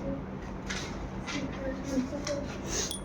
Thank you.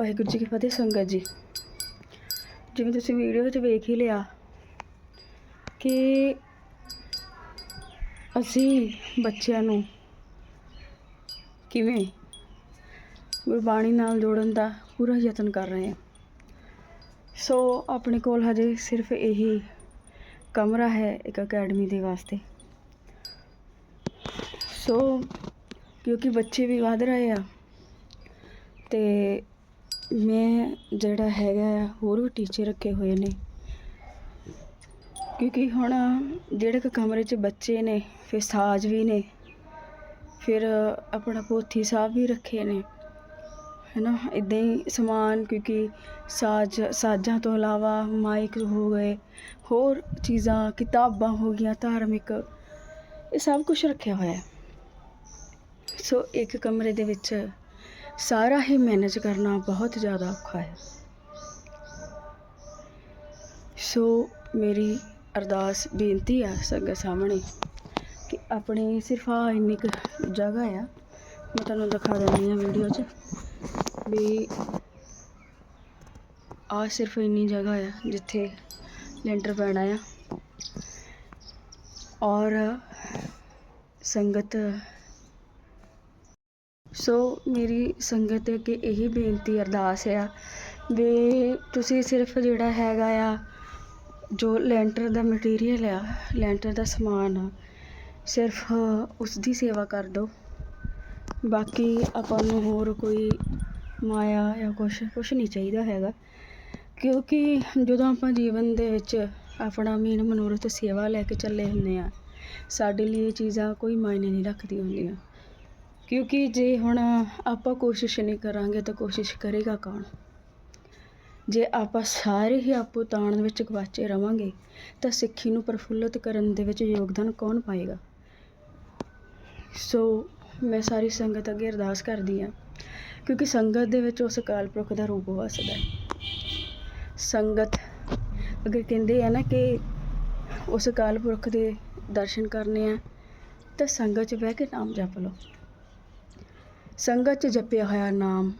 Waheguru ji ਕੀ ਫਤਿਹ, ਸੰਗਤ ਜੀ। ਜਿਵੇਂ ਤੁਸੀਂ ਵੀਡੀਓ ਵਿੱਚ ਵੇਖ ਹੀ ਲਿਆ ਕਿ ਅਸੀਂ ਬੱਚਿਆਂ ਨੂੰ ਕਿਵੇਂ ਗੁਰਬਾਣੀ ਨਾਲ ਜੋੜਨ ਦਾ ਪੂਰਾ ਯਤਨ ਕਰ ਰਹੇ ਹਾਂ। ਸੋ ਆਪਣੇ ਕੋਲ ਹਜੇ ਸਿਰਫ ਇਹੀ ਕਮਰਾ ਹੈ ਇੱਕ ਅਕੈਡਮੀ ਦੇ ਵਾਸਤੇ। ਸੋ ਕਿਉਂਕਿ ਬੱਚੇ ਵੀ ਵਧ ਰਹੇ ਆ ਤੇ ਮੈਂ ਜਿਹੜਾ ਹੈਗਾ ਆ, ਹੋਰ ਵੀ ਟੀਚੇ ਰੱਖੇ ਹੋਏ ਨੇ। ਕਿਉਂਕਿ ਹੁਣ ਜਿਹੜੇ ਕੁ ਕਮਰੇ 'ਚ ਬੱਚੇ ਨੇ ਫਿਰ ਸਾਜ਼ ਵੀ ਨੇ ਫਿਰ ਆਪਣਾ ਪੋਥੀ ਸਾਹਿਬ ਵੀ ਰੱਖੇ ਨੇ। ਹੈਨਾ ਇਦਾਂ ਹੀ ਸਮਾਨ ਕਿਉਂਕਿ ਸਾਜ਼ ਸਾਜ਼ਾਂ ਤੋਂ ਇਲਾਵਾ ਮਾਈਕ ਹੋ ਗਏ ਹੋਰ ਚੀਜ਼ਾਂ ਕਿਤਾਬਾਂ ਹੋ ਗਈਆਂ ਧਾਰਮਿਕ ਇਹ ਸਭ ਕੁਝ ਰੱਖਿਆ ਹੋਇਆ। ਸੋ ਇੱਕ ਕਮਰੇ ਦੇ ਵਿੱਚ ਸਾਰਾ ਹੀ ਮੈਨੇਜ ਕਰਨਾ ਬਹੁਤ ਜ਼ਿਆਦਾ ਔਖਾ ਹੈ। ਸੋ ਮੇਰੀ ਅਰਦਾਸ, ਬੇਨਤੀ ਆ ਸੰਗਤ ਸਾਹਮਣੇ ਕਿ ਆਪਣੇ ਸਿਰਫ ਆ ਇੰਨੀ ਕੁ ਜਗ੍ਹਾ ਆ, ਮੈਂ ਤੁਹਾਨੂੰ ਦਿਖਾ ਦਿੰਦੀ ਆ ਵੀਡੀਓ 'ਚ ਵੀ ਆ ਸਿਰਫ ਇੰਨੀ ਜਗ੍ਹਾ ਆ ਜਿੱਥੇ ਲੈਂਟਰ ਪੈਣਾ ਆ। ਔਰ ਸੰਗਤ ਸੋ ਮੇਰੀ ਸੰਗਤ ਅੱਗੇ ਇਹੀ ਬੇਨਤੀ ਅਰਦਾਸ ਆ ਵੀ ਤੁਸੀਂ ਸਿਰਫ ਜਿਹੜਾ ਹੈਗਾ ਆ, ਜੋ ਲੈਂਟਰ ਦਾ ਮਟੀਰੀਅਲ ਆ, ਲੈਂਟਰ ਦਾ ਸਮਾਨ ਆ, ਸਿਰਫ ਉਸ ਦੀ ਸੇਵਾ ਕਰ ਦਿਓ। ਬਾਕੀ ਆਪਾਂ ਨੂੰ ਹੋਰ ਕੋਈ ਮਾਇਆ ਜਾਂ ਕੁਛ ਕੁਛ ਨਹੀਂ ਚਾਹੀਦਾ ਹੈਗਾ। ਕਿਉਂਕਿ ਜਦੋਂ ਆਪਾਂ ਜੀਵਨ ਦੇ ਵਿੱਚ ਆਪਣਾ ਮੇਨ ਮਨੋਰਥ ਸੇਵਾ ਲੈ ਕੇ ਚੱਲੇ ਹੁੰਦੇ ਆ, ਸਾਡੇ ਲਈ ਇਹ ਚੀਜ਼ਾਂ ਕੋਈ ਮਾਇਨੇ ਨਹੀਂ ਰੱਖਦੀਆਂ ਹੁੰਦੀਆਂ। ਕਿਉਂਕਿ ਜੇ ਹੁਣ ਆਪਾਂ ਕੋਸ਼ਿਸ਼ ਨਹੀਂ ਕਰਾਂਗੇ ਤਾਂ ਕੋਸ਼ਿਸ਼ ਕਰੇਗਾ ਕੌਣ? ਜੇ ਆਪਾਂ ਸਾਰੇ ਹੀ ਆਪੋ ਤਾਣ ਵਿੱਚ ਗਵਾਚੇ ਰਵਾਂਗੇ, ਤਾਂ ਸਿੱਖੀ ਨੂੰ ਪ੍ਰਫੁੱਲਤ ਕਰਨ ਦੇ ਵਿੱਚ ਯੋਗਦਾਨ ਕੌਣ ਪਾਏਗਾ? ਸੋ ਮੈਂ ਸਾਰੀ ਸੰਗਤ ਅੱਗੇ ਅਰਦਾਸ ਕਰਦੀ ਹਾਂ, ਕਿਉਂਕਿ ਸੰਗਤ ਦੇ ਵਿੱਚ ਉਸ ਅਕਾਲ ਪੁਰਖ ਦਾ ਰੂਪ ਵਸਦਾ ਹੈ। ਸੰਗਤ ਅਗਰ ਕਹਿੰਦੇ ਆ ਨਾ ਕਿ ਉਸ ਅਕਾਲ ਪੁਰਖ ਦੇ ਦਰਸ਼ਨ ਕਰਨੇ ਆ, ਤਾਂ ਸੰਗਤ 'ਚ ਬਹਿ ਕੇ ਨਾਮ ਜਪ ਲਓ। ਸੰਗਤ 'ਚ ਜਪਿਆ ਹੋਇਆ ਨਾਮ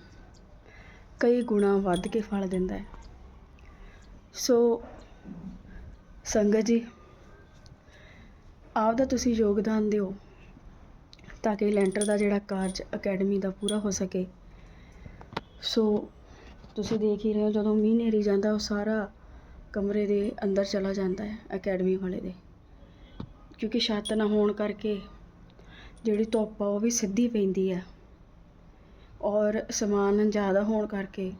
ਕਈ ਗੁਣਾ ਵੱਧ ਕੇ ਫਲ ਦਿੰਦਾ ਹੈ। ਸੋ ਸੰਗਤ ਜੀ ਆਪ ਦਾ ਤੁਸੀਂ ਯੋਗਦਾਨ ਦਿਓ ਤਾਂ ਕਿ ਲੈਂਟਰ ਦਾ ਜਿਹੜਾ ਕਾਰਜ ਅਕੈਡਮੀ ਦਾ ਪੂਰਾ ਹੋ ਸਕੇ। ਸੋ ਤੁਸੀਂ ਦੇਖ ਹੀ ਰਹੇ ਹੋ ਜਦੋਂ ਮੀਂਹ ਨੇਰੀ ਜਾਂਦਾ ਉਹ ਸਾਰਾ ਕਮਰੇ ਦੇ ਅੰਦਰ ਚਲਾ ਜਾਂਦਾ ਹੈ ਅਕੈਡਮੀ ਵਾਲੇ ਦੇ। ਕਿਉਂਕਿ ਛੱਤ ਨਾ ਹੋਣ ਕਰਕੇ ਜਿਹੜੀ ਧੁੱਪ ਆ ਉਹ ਵੀ ਸਿੱਧੀ ਪੈਂਦੀ ਆ ਔਰ ਸਮਾਨ ਜ਼ਿਆਦਾ ਹੋਣ ਕਰਕੇ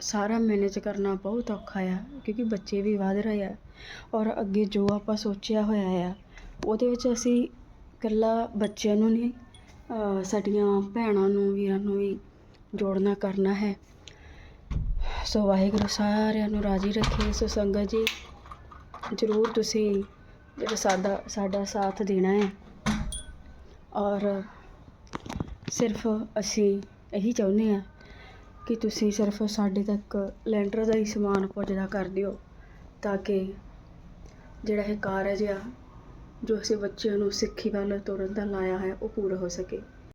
ਸਾਰਾ ਮੈਨੇਜ ਕਰਨਾ ਬਹੁਤ ਔਖਾ ਆ, ਕਿਉਂਕਿ ਬੱਚੇ ਵੀ ਵੱਧ ਰਹੇ ਆ ਔਰ ਅੱਗੇ ਜੋ ਆਪਾਂ ਸੋਚਿਆ ਹੋਇਆ ਆ, ਉਹਦੇ ਵਿੱਚ ਅਸੀਂ ਇਕੱਲਾ ਬੱਚਿਆਂ ਨੂੰ ਨਹੀਂ ਸਾਡੀਆਂ ਭੈਣਾਂ ਨੂੰ, ਵੀਰਾਂ ਨੂੰ ਵੀ ਜੋੜਨਾ ਕਰਨਾ ਹੈ। ਸੋ ਵਾਹਿਗੁਰੂ ਸਾਰਿਆਂ ਨੂੰ ਰਾਜੀ ਰੱਖੇ। ਸੋ ਸੰਗਤ ਜੀ, ਜ਼ਰੂਰ ਤੁਸੀਂ ਜਿਹੜਾ ਸਾਡਾ ਸਾਡਾ ਸਾਥ ਦੇਣਾ ਹੈ। ਔਰ ਸਿਰਫ ਅਸੀਂ ਇਹੀ ਚਾਹੁੰਦੇ ਹਾਂ ਕਿ ਤੁਸੀਂ ਸਿਰਫ ਸਾਡੇ ਤੱਕ ਲੈਂਟਰ ਦਾ ਹੀ ਸਮਾਨ ਪਹੁੰਚਦਾ ਕਰ ਦਿਓ ਤਾਂ ਕਿ ਜਿਹੜਾ ਇਹ ਕਾਰਜ ਆ ਜੋ ਅਸੀਂ ਬੱਚਿਆਂ ਨੂੰ ਸਿੱਖੀ ਵੱਲ ਤੋਰਨ ਦਾ ਲਾਇਆ ਹੈ ਉਹ ਪੂਰਾ ਹੋ ਸਕੇ।